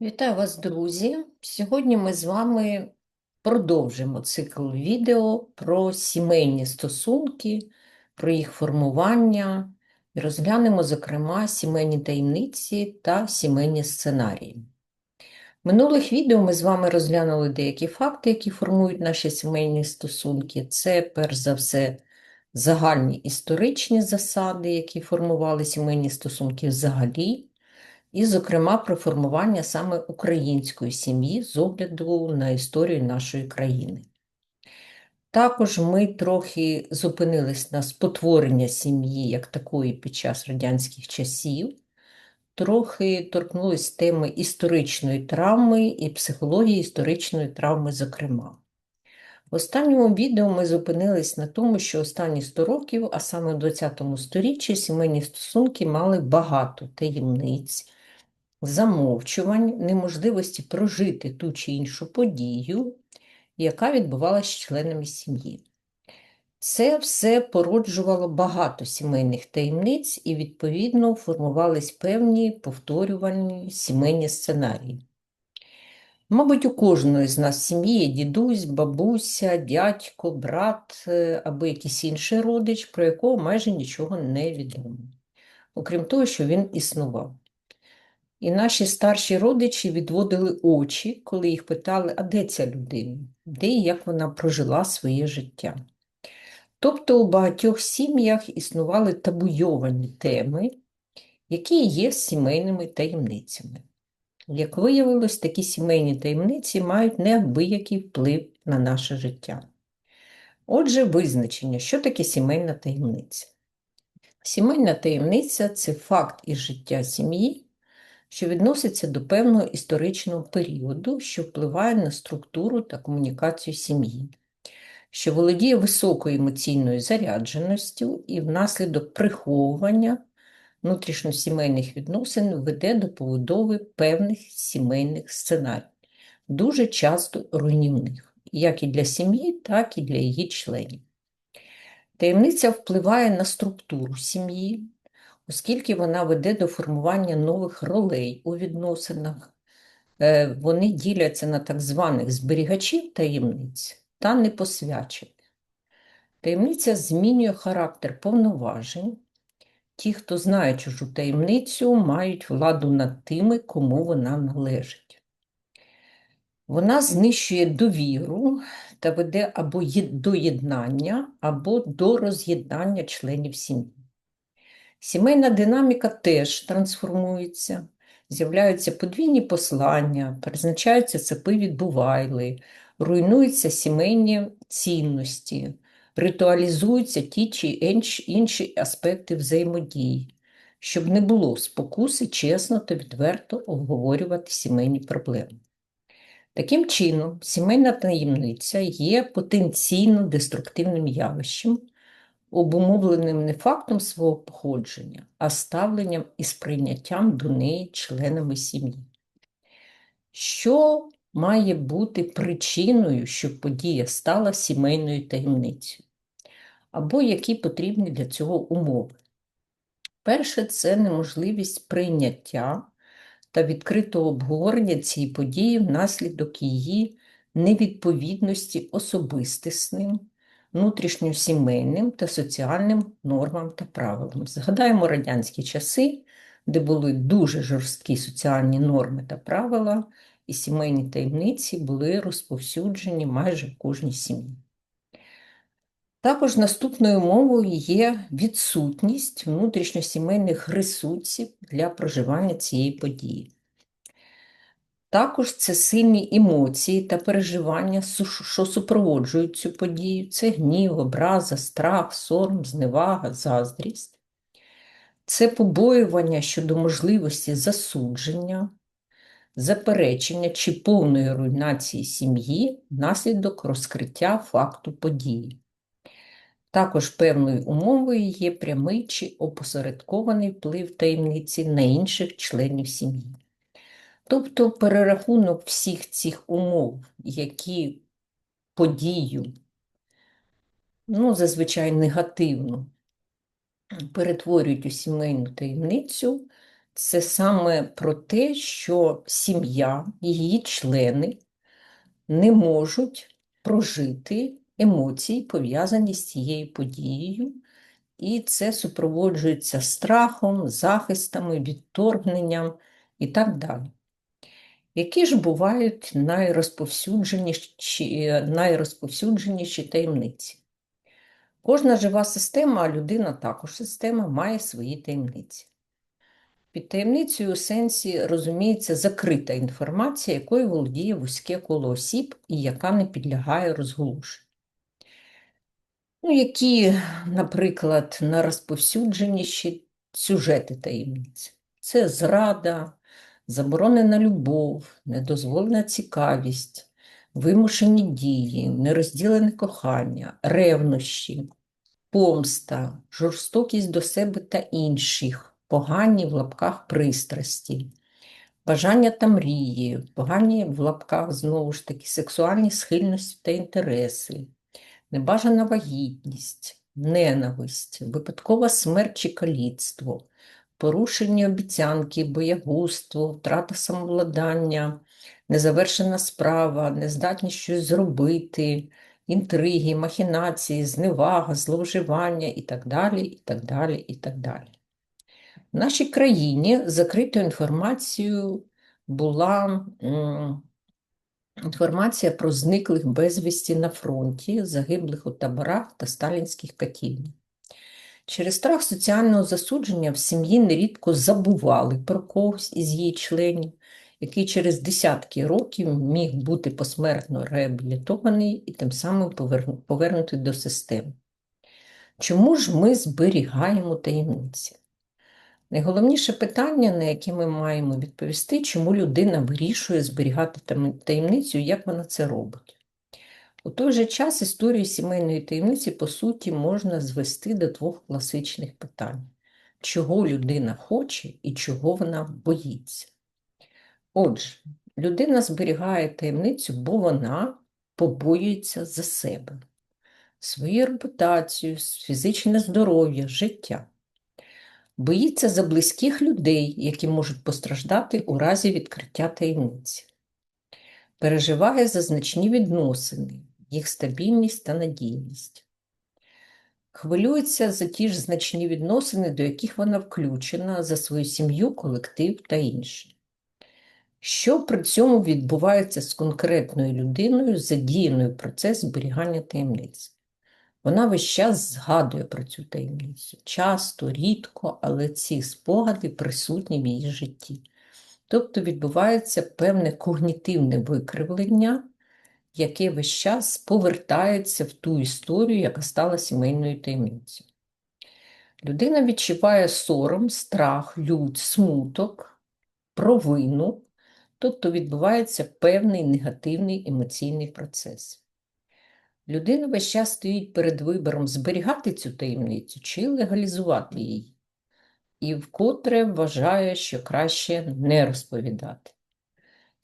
Вітаю вас, друзі! Сьогодні ми з вами продовжимо цикл відео про сімейні стосунки, про їх формування і розглянемо, зокрема, сімейні таємниці та сімейні сценарії. В минулих відео ми з вами розглянули деякі факти, які формують наші сімейні стосунки. Це, перш за все, загальні історичні засади, які формували сімейні стосунки взагалі і, зокрема, про формування саме української сім'ї з огляду на історію нашої країни. Також ми трохи зупинились на спотворення сім'ї як такої під час радянських часів, трохи торкнулись теми історичної травми і психології історичної травми, зокрема. В останньому відео ми зупинились на тому, що останні 100 років, а саме в 20 сторіччі, сімейні стосунки мали багато таємниць, замовчувань, неможливості прожити ту чи іншу подію, яка відбувалася з членами сім'ї. Це все породжувало багато сімейних таємниць і, відповідно, формувались певні повторювальні сімейні сценарії. Мабуть, у кожної з нас сім'ї є дідусь, бабуся, дядько, брат е, або якийсь інший родич, про якого майже нічого не відомо, окрім того, що він існував. І наші старші родичі відводили очі, коли їх питали, а де ця людина, де і як вона прожила своє життя. Тобто у багатьох сім'ях існували табуйовані теми, які є сімейними таємницями. Як виявилось, такі сімейні таємниці мають неабиякий вплив на наше життя. Отже, визначення, що таке сімейна таємниця? Сімейна таємниця це факт із життя сім'ї, що відноситься до певного історичного періоду, що впливає на структуру та комунікацію сім'ї, що володіє високою емоційною зарядженістю і внаслідок приховування внутрішньосімейних відносин веде до побудови певних сімейних сценарій, дуже часто руйнівних, як і для сім'ї, так і для її членів. Таємниця впливає на структуру сім'ї, оскільки вона веде до формування нових ролей у відносинах. Е, вони діляться на так званих зберігачів таємниць та непосвячених. Таємниця змінює характер повноважень. Ті, хто знає чужу таємницю, мають владу над тими, кому вона належить. Вона знищує довіру та веде або до єднання, або до роз'єднання членів сім'ї. Сімейна динаміка теж трансформується, з'являються подвійні послання, призначаються цепи відбувайли, руйнуються сімейні цінності, ритуалізуються ті чи інші аспекти взаємодії, щоб не було спокуси чесно та відверто обговорювати сімейні проблеми. Таким чином, сімейна таємниця є потенційно деструктивним явищем обумовленим не фактом свого походження, а ставленням і сприйняттям до неї членами сім'ї. Що має бути причиною, щоб подія стала сімейною таємницею? Або які потрібні для цього умови? Перше, це неможливість прийняття та відкритого обговорення цієї події внаслідок її невідповідності особистісним, внутрішньосімейним та соціальним нормам та правилам. Згадаємо радянські часи, де були дуже жорсткі соціальні норми та правила, і сімейні таємниці були розповсюджені майже в кожній сім'ї. Також наступною умовою є відсутність внутрішньосімейних ресурсів для проживання цієї події. Також це сильні емоції та переживання, що супроводжують цю подію. Це гнів, образа, страх, сором, зневага, заздрість. Це побоювання щодо можливості засудження, заперечення чи повної руйнації сім'ї внаслідок розкриття факту події. Також певною умовою є прямий чи опосередкований вплив таємниці на інших членів сім'ї. Тобто перерахунок всіх цих умов, які подію, ну, зазвичай негативно перетворюють у сімейну таємницю, це саме про те, що сім'я, її члени не можуть прожити емоції, пов'язані з цією подією, і це супроводжується страхом, захистами, відторгненням і так далі. Які ж бувають найрозповсюдженіші, найрозповсюдженіші таємниці? Кожна жива система, а людина також система, має свої таємниці. Під таємницею у сенсі розуміється закрита інформація, якою володіє вузьке коло осіб і яка не підлягає розголошенню. Ну, які, наприклад, найрозповсюдженіші сюжети таємниці. Це зрада, заборонена любов, недозволена цікавість, вимушені дії, нерозділене кохання, ревнощі, помста, жорстокість до себе та інших, погані в лапках пристрасті, бажання та мрії, погані в лапках знову ж таки сексуальні схильності та інтереси, небажана вагітність, ненависть, випадкова смерть чи каліцтво, порушені обіцянки, боягузтво, втрата самовладання, незавершена справа, нездатність щось зробити, інтриги, махінації, зневага, зловживання і так далі, і так далі, і так далі. В нашій країні закритою інформацією була інформація про зниклих безвісті на фронті, загиблих у таборах та сталінських катівнях. Через страх соціального засудження в сім'ї нерідко забували про когось із її членів, який через десятки років міг бути посмертно реабілітований і тим самим повернутий до системи. Чому ж ми зберігаємо таємниці? Найголовніше питання, на яке ми маємо відповісти, чому людина вирішує зберігати таємницю як вона це робить. У той же час історію сімейної таємниці, по суті, можна звести до двох класичних питань: чого людина хоче і чого вона боїться. Отже, людина зберігає таємницю, бо вона побоюється за себе, свою репутацію, фізичне здоров'я, життя. Боїться за близьких людей, які можуть постраждати у разі відкриття таємниці. Переживає за значні відносини, їх стабільність та надійність. Хвилюється за ті ж значні відносини, до яких вона включена, за свою сім'ю, колектив та інше. Що при цьому відбувається з конкретною людиною, задіяною в процес зберігання таємниць? Вона весь час згадує про цю таємницю. Часто, рідко, але ці спогади присутні в її житті. Тобто відбувається певне когнітивне викривлення, яке весь час повертається в ту історію, яка стала сімейною таємницею. Людина відчуває сором, страх, лють, смуток, провину, тобто відбувається певний негативний емоційний процес. Людина весь час стоїть перед вибором зберігати цю таємницю чи легалізувати її, і вкотре вважає, що краще не розповідати.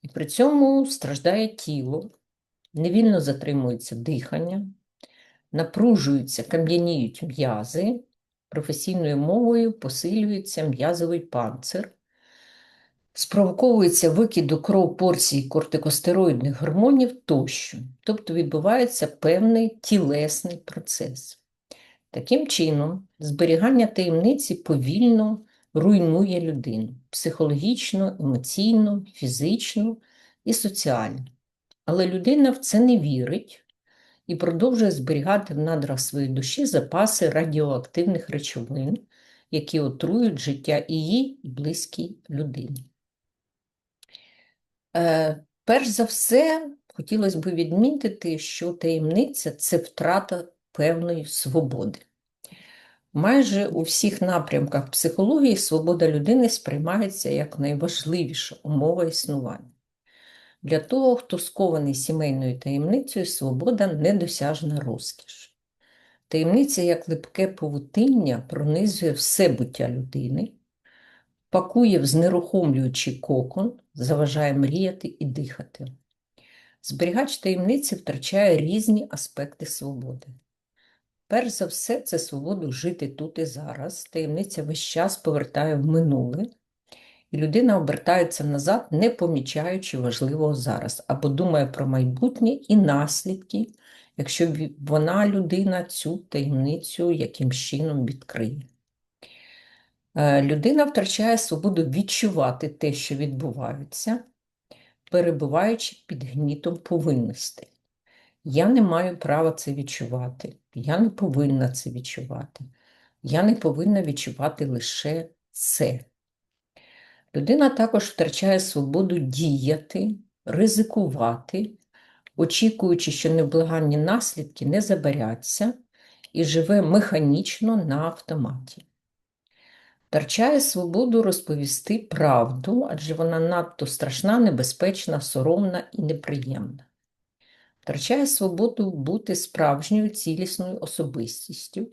І при цьому страждає тіло, невільно затримується дихання, напружуються, кам'яніють м'язи, професійною мовою посилюється м'язовий панцир, спровоковується викид у кров порції кортикостероїдних гормонів тощо, тобто відбувається певний тілесний процес. Таким чином, зберігання таємниці повільно руйнує людину психологічно, емоційно, фізично і соціально. Але людина в це не вірить і продовжує зберігати в надрах своєї душі запаси радіоактивних речовин, які отрують життя її і близькій людині. Е, Перш за все, хотілося б відмітити, що таємниця це втрата певної свободи. Майже у всіх напрямках психології свобода людини сприймається як найважливіша умова існування. Для того, хто скований сімейною таємницею, свобода недосяжна розкіш. Таємниця, як липке павутиння, пронизує все буття людини, пакує в знерухомлюючий кокон, заважає мріяти і дихати. Зберігач таємниці втрачає різні аспекти свободи. Перш за все, це свободу жити тут і зараз. Таємниця весь час повертає в минуле людина обертається назад, не помічаючи важливого зараз, або думає про майбутнє і наслідки, якщо вона, людина, цю таємницю яким чином відкриє. Е, Людина втрачає свободу відчувати те, що відбувається, перебуваючи під гнітом повинностей. Я не маю права це відчувати. Я не повинна це відчувати. Я не повинна відчувати лише це. Людина також втрачає свободу діяти, ризикувати, очікуючи, що невблаганні наслідки не забаряться, і живе механічно на автоматі. Втрачає свободу розповісти правду, адже вона надто страшна, небезпечна, соромна і неприємна. Втрачає свободу бути справжньою цілісною особистістю.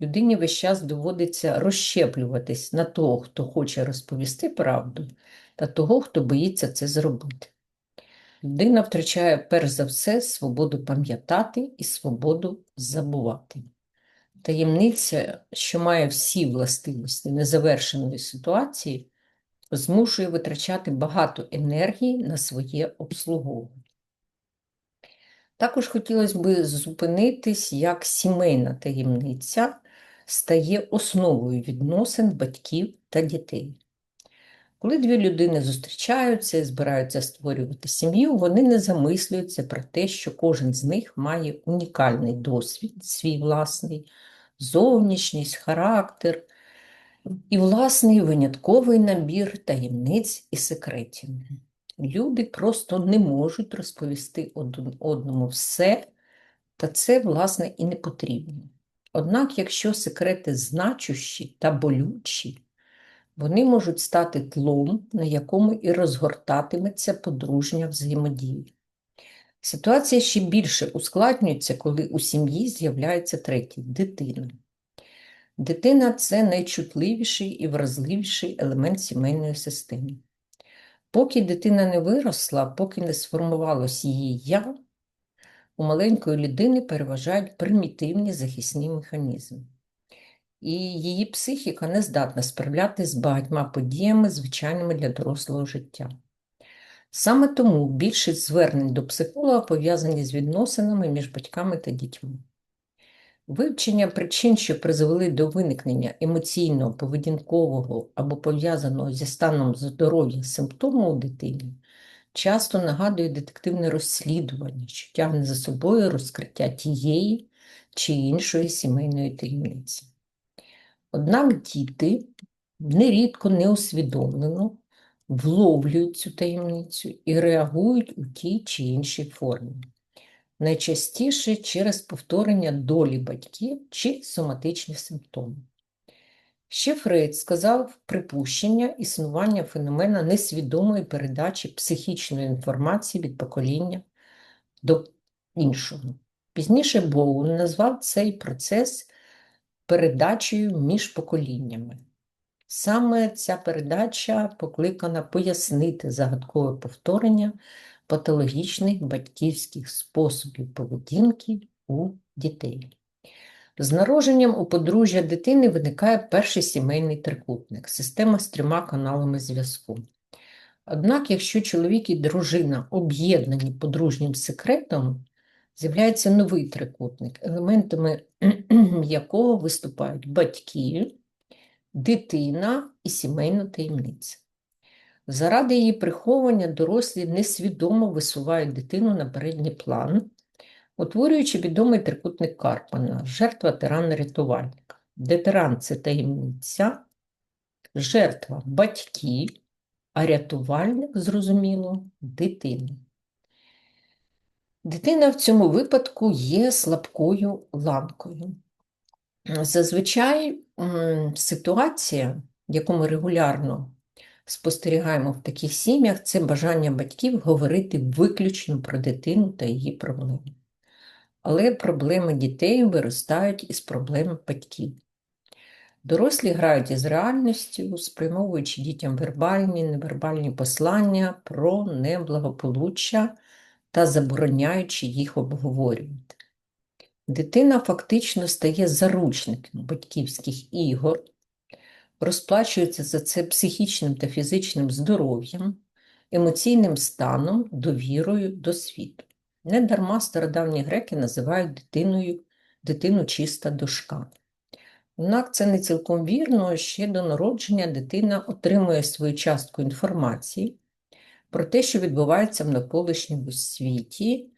Людині весь час доводиться розщеплюватись на того, хто хоче розповісти правду, та того, хто боїться це зробити. Людина втрачає перш за все свободу пам'ятати і свободу забувати. Таємниця, що має всі властивості незавершеної ситуації, змушує витрачати багато енергії на своє обслуговування. Також хотілося б зупинитись, як сімейна таємниця стає основою відносин батьків та дітей. Коли дві людини зустрічаються і збираються створювати сім'ю, вони не замислюються про те, що кожен з них має унікальний досвід, свій власний, зовнішність, характер і власний винятковий набір таємниць і секретів. Люди просто не можуть розповісти одному все, та це, власне, і не потрібно. Однак, якщо секрети значущі та болючі, вони можуть стати тлом, на якому і розгортатиметься подружня взаємодія. Ситуація ще більше ускладнюється, коли у сім'ї з'являється третій дитина. Дитина це найчутливіший і вразливіший елемент сімейної системи. Поки дитина не виросла, поки не сформувалось її я, у маленької людини переважають примітивні захисні механізми. І її психіка не здатна справлятися з багатьма подіями, звичайними для дорослого життя. Саме тому більшість звернень до психолога пов'язані з відносинами між батьками та дітьми. Вивчення причин, що призвели до виникнення емоційного, поведінкового або пов'язаного зі станом здоров'я симптому у дитині, часто нагадує детективне розслідування, що тягне за собою розкриття тієї чи іншої сімейної таємниці. Однак діти нерідко неусвідомлено вловлюють цю таємницю і реагують у тій чи іншій формі найчастіше через повторення долі батьків чи соматичні симптоми. Ще Фрейд сказав припущення існування феномена несвідомої передачі психічної інформації від покоління до іншого. Пізніше Боун назвав цей процес передачею між поколіннями. Саме ця передача покликана пояснити загадкове повторення патологічних батьківських способів поведінки у дітей. З народженням у подружжя дитини виникає перший сімейний трикутник система з трьома каналами зв'язку. Однак, якщо чоловік і дружина об'єднані подружнім секретом, з'являється новий трикутник, елементами якого виступають батьки, дитина і сімейна таємниця. Заради її приховування дорослі несвідомо висувають дитину на передній план, утворюючи відомий трикутник Карпана, жертва тиран рятувальника. Де тиран – це таємниця, жертва батьки, а рятувальник, зрозуміло, дитина. Дитина в цьому випадку є слабкою ланкою. Зазвичай ситуація, яку ми регулярно спостерігаємо в таких сім'ях, це бажання батьків говорити виключно про дитину та її проблеми. Але проблеми дітей виростають із проблем батьків. Дорослі грають із реальністю, спрямовуючи дітям вербальні, невербальні послання про неблагополуччя та забороняючи їх обговорювати. Дитина фактично стає заручником батьківських ігор, розплачуються за це психічним та фізичним здоров'ям, емоційним станом, довірою до світу. Недарма стародавні греки називають дитиною дитину чиста дошка. Однак це не цілком вірно, ще до народження дитина отримує свою частку інформації про те, що відбувається в навколишньому світі,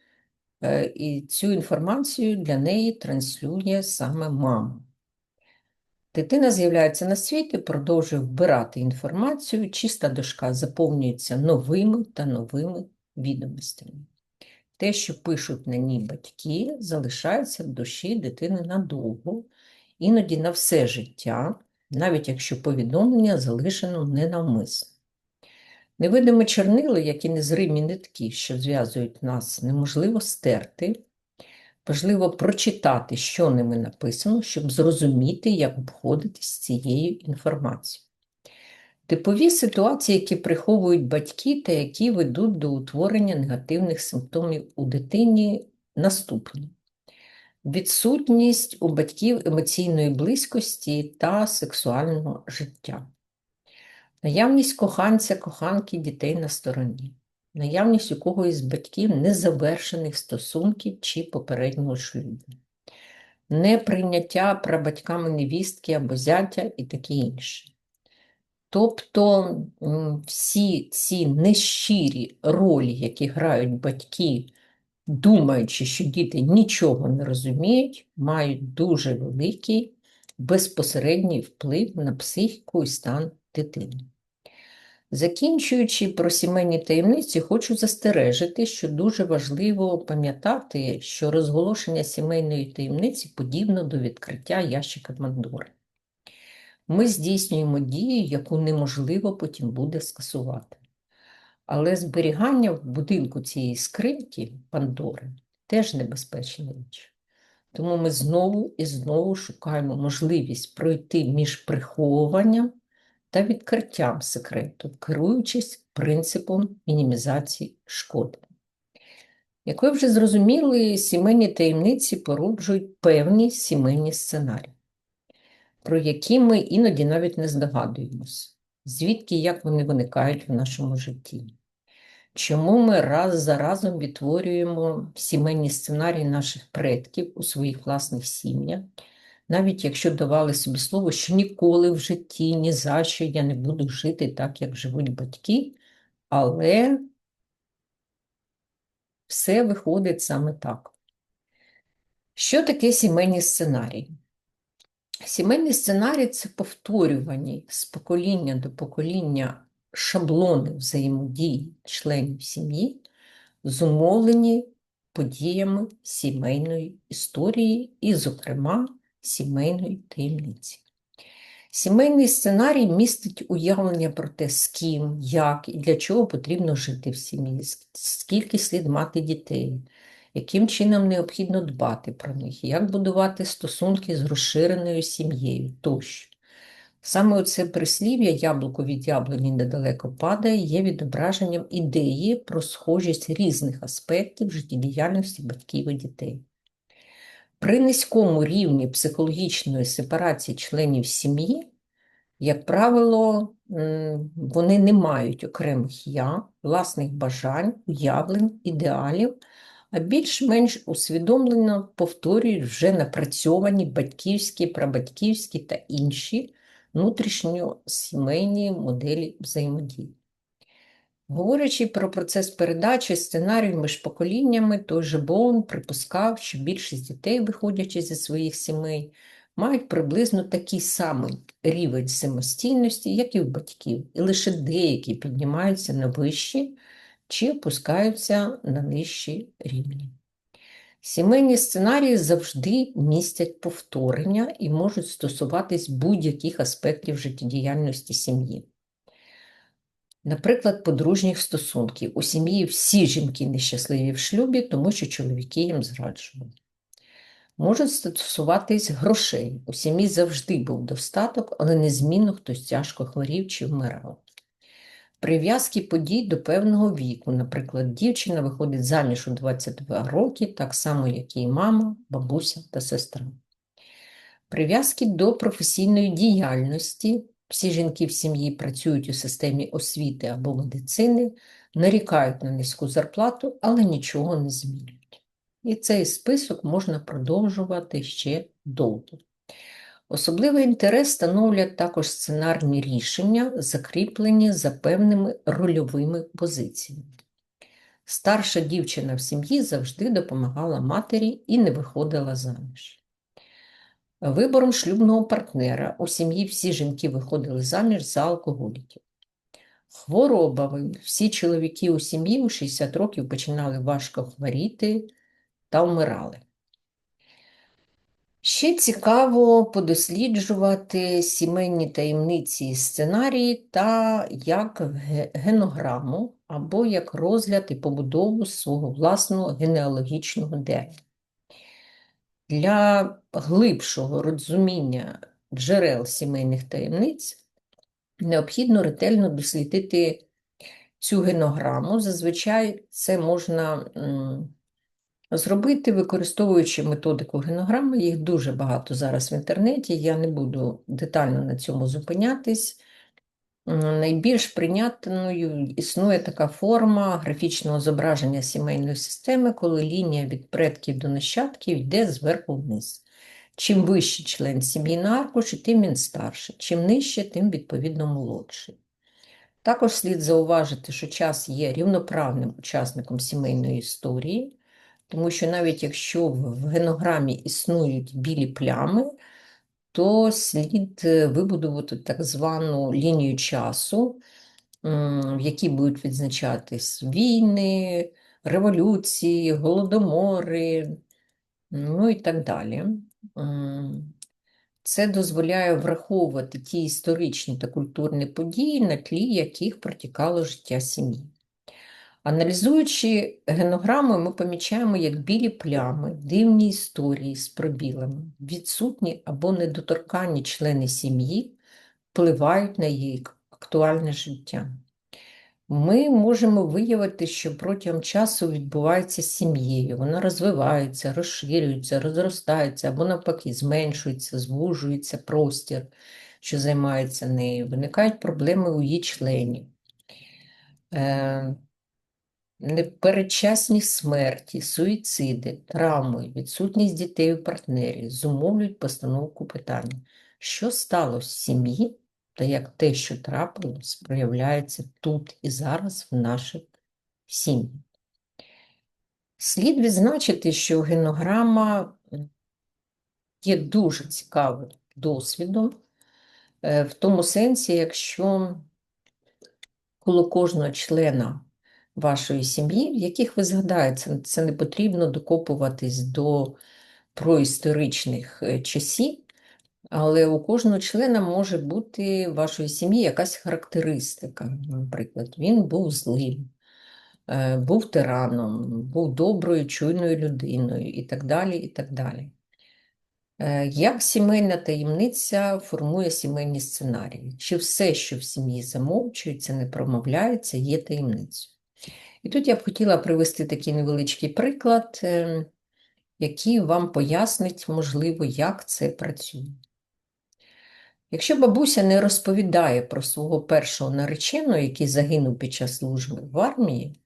е, і цю інформацію для неї транслює саме мама. Дитина з'являється на світ і продовжує вбирати інформацію, чиста дошка заповнюється новими та новими відомостями. Те, що пишуть на ній батьки, залишається в душі дитини надовго, іноді на все життя, навіть якщо повідомлення залишено ненавмисно. Невидимі чорнили, як і незримі нитки, що зв'язують нас, неможливо стерти. Важливо прочитати, що ними написано, щоб зрозуміти, як обходитись з цією інформацією. Типові ситуації, які приховують батьки та які ведуть до утворення негативних симптомів у дитині, наступні: відсутність у батьків емоційної близькості та сексуального життя, наявність коханця, коханки дітей на стороні, наявність у когось з батьків незавершених стосунків чи попереднього шлюбу, неприйняття прабатьками невістки або зятя і таке інше. Тобто всі ці нещирі ролі, які грають батьки, думаючи, що діти нічого не розуміють, мають дуже великий безпосередній вплив на психіку і стан дитини. Закінчуючи про сімейні таємниці, хочу застережити, що дуже важливо пам'ятати, що розголошення сімейної таємниці подібно до відкриття ящика Мандори ми здійснюємо дію, яку неможливо потім буде скасувати. Але зберігання в будинку цієї скриньки Пандори теж небезпечна річ. Тому ми знову і знову шукаємо можливість пройти між приховуванням та відкриттям секрету, керуючись принципом мінімізації шкоди. Як ви вже зрозуміли, сімейні таємниці породжують певні сімейні сценарії про які ми іноді навіть не здогадуємось, звідки як вони виникають в нашому житті. Чому ми раз за разом відтворюємо сімейні сценарії наших предків у своїх власних сім'ях, навіть якщо давали собі слово, що ніколи в житті, ні за що я не буду жити так, як живуть батьки, але все виходить саме так. Що таке сімейні сценарії? Сімейний сценарій це повторювані з покоління до покоління шаблони взаємодії членів сім'ї, зумовлені подіями сімейної історії і, зокрема, сімейної таємниці. Сімейний сценарій містить уявлення про те, з ким, як і для чого потрібно жити в сім'ї, скільки слід мати дітей, яким чином необхідно дбати про них, як будувати стосунки з розширеною сім'єю тощо. Саме оце прислів'я яблуко від яблуні недалеко падає, є відображенням ідеї про схожість різних аспектів життєдіяльності батьків і дітей. При низькому рівні психологічної сепарації членів сім'ї, як правило, вони не мають окремих я, власних бажань, уявлень, ідеалів а більш-менш усвідомлено повторюють вже напрацьовані батьківські, прабатьківські та інші внутрішньосімейні моделі взаємодії. Говорячи про процес передачі сценарію між поколіннями, той же Боун припускав, що більшість дітей, виходячи зі своїх сімей, мають приблизно такий самий рівень самостійності, як і в батьків, і лише деякі піднімаються на вищі чи опускаються на нижчі рівні. Сімейні сценарії завжди містять повторення і можуть стосуватись будь-яких аспектів життєдіяльності сім'ї. Наприклад, подружніх стосунків. У сім'ї всі жінки нещасливі в шлюбі, тому що чоловіки їм зраджували. Можуть стосуватись грошей. У сім'ї завжди був достаток, але незмінно хтось тяжко хворів чи вмирав прив'язки подій до певного віку. Наприклад, дівчина виходить заміж у 22 роки, так само, як і мама, бабуся та сестра. Прив'язки до професійної діяльності всі жінки в сім'ї працюють у системі освіти або медицини, нарікають на низьку зарплату, але нічого не змінюють. І цей список можна продовжувати ще довго. Особливий інтерес становлять також сценарні рішення, закріплені за певними рольовими позиціями. Старша дівчина в сім'ї завжди допомагала матері і не виходила заміж. Вибором шлюбного партнера у сім'ї всі жінки виходили заміж за алкоголіків. Хворобами всі чоловіки у сім'ї у 60 років починали важко хворіти та вмирали. Ще цікаво подосліджувати сімейні таємниці і сценарії та як генограму або як розгляд і побудову свого власного генеалогічного дерева. Для глибшого розуміння джерел сімейних таємниць необхідно ретельно дослідити цю генограму. Зазвичай це можна зробити, використовуючи методику генограми. Їх дуже багато зараз в інтернеті, я не буду детально на цьому зупинятись. Найбільш прийнятною існує така форма графічного зображення сімейної системи, коли лінія від предків до нащадків йде зверху вниз. Чим вищий член сім'ї на аркуші, тим він старший, чим нижче, тим відповідно молодший. Також слід зауважити, що час є рівноправним учасником сімейної історії, тому що навіть якщо в генограмі існують білі плями, то слід е, вибудувати так звану лінію часу, в якій будуть відзначатись війни, революції, голодомори, ну і так далі. Це дозволяє враховувати ті історичні та культурні події, на тлі яких протікало життя сім'ї. Аналізуючи генограму, ми помічаємо, як білі плями, дивні історії з пробілами, відсутні або недоторканні члени сім'ї впливають на її актуальне життя. Ми можемо виявити, що протягом часу відбувається з сім'єю, вона розвивається, розширюється, розростається або, навпаки, зменшується, звужується простір, що займається нею, виникають проблеми у її членів. Непередчасні смерті, суїциди, травми, відсутність дітей у партнері зумовлюють постановку питання, що сталося в сім'ї та як те, що трапилось, проявляється тут і зараз в нашій сім'ї. Слід відзначити, що генограма є дуже цікавим досвідом, е, в тому сенсі, якщо коло кожного члена вашої сім'ї, в яких ви згадаєте, це не потрібно докопуватись до проісторичних е, часів, але у кожного члена може бути вашої сім'ї якась характеристика. Наприклад, він був злим, е, був тираном, був доброю, чуйною людиною і так далі. і так далі. Е, як сімейна таємниця формує сімейні сценарії? Чи все, що в сім'ї замовчується, не промовляється, є таємницею? І тут я б хотіла привести такий невеличкий приклад, ем, який вам пояснить, можливо, як це працює. Якщо бабуся не розповідає про свого першого нареченого, який загинув під час служби в армії,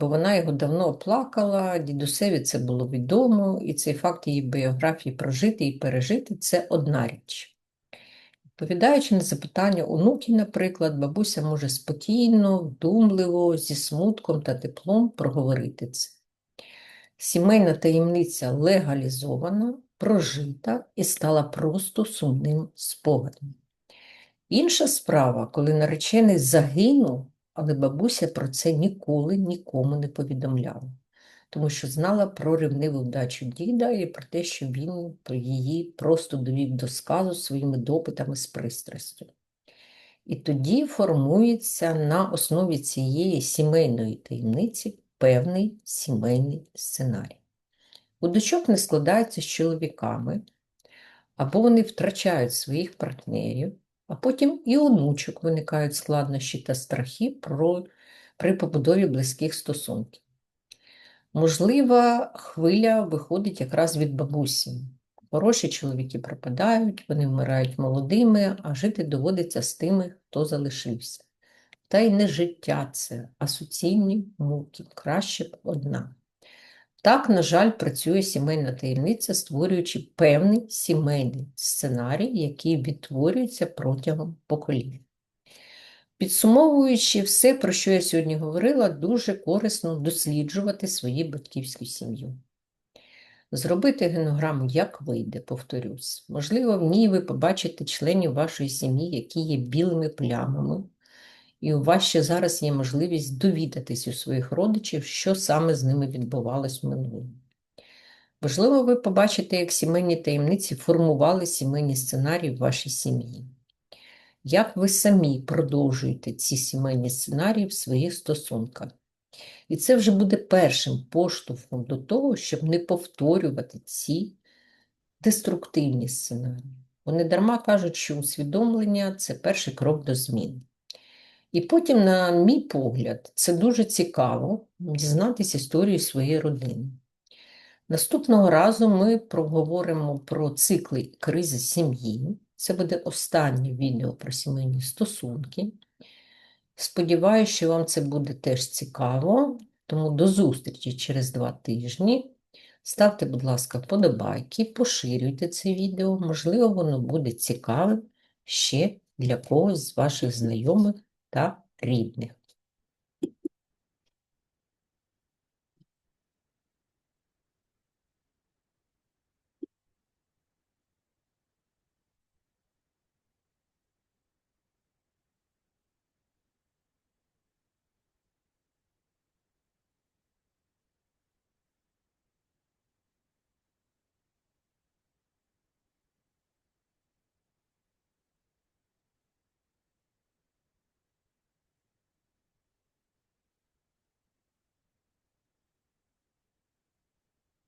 бо вона його давно оплакала, дідусеві це було відомо, і цей факт її біографії прожити і пережити це одна річ. Відповідаючи на запитання онуків, наприклад, бабуся може спокійно, вдумливо, зі смутком та теплом проговорити це. Сімейна таємниця легалізована, прожита і стала просто сумним спогадом. Інша справа, коли наречений загинув, але бабуся про це ніколи нікому не повідомляла тому що знала про ревниву вдачу діда і про те, що він її просто довів до сказу своїми допитами з пристрастю. І тоді формується на основі цієї сімейної таємниці певний сімейний сценарій. У дочок не складаються з чоловіками, або вони втрачають своїх партнерів, а потім і онучок виникають складнощі та страхи про, при побудові близьких стосунків. Можлива хвиля виходить якраз від бабусі, Хороші чоловіки пропадають, вони вмирають молодими, а жити доводиться з тими, хто залишився. Та й не життя це, а суцільні муки, краще б одна. Так, на жаль, працює сімейна таємниця, створюючи певний сімейний сценарій, який відтворюється протягом поколінь. Підсумовуючи все, про що я сьогодні говорила, дуже корисно досліджувати свою батьківську сім'ю. Зробити генограму як вийде, повторюсь. Можливо, в ній ви побачите членів вашої сім'ї, які є білими плямами, і у вас ще зараз є можливість довідатись у своїх родичів, що саме з ними відбувалось в минулому. Можливо, ви побачите, як сімейні таємниці формували сімейні сценарії в вашій сім'ї. Як ви самі продовжуєте ці сімейні сценарії в своїх стосунках? І це вже буде першим поштовхом до того, щоб не повторювати ці деструктивні сценарії. Вони дарма кажуть, що усвідомлення це перший крок до змін. І потім, на мій погляд, це дуже цікаво дізнатися історію своєї родини. Наступного разу ми проговоримо про цикли кризи сім'ї. Це буде останнє відео про сімейні стосунки. Сподіваюся, що вам це буде теж цікаво, тому до зустрічі через два тижні. Ставте, будь ласка, подобайки, поширюйте це відео, можливо, воно буде цікавим ще для когось з ваших знайомих та рідних.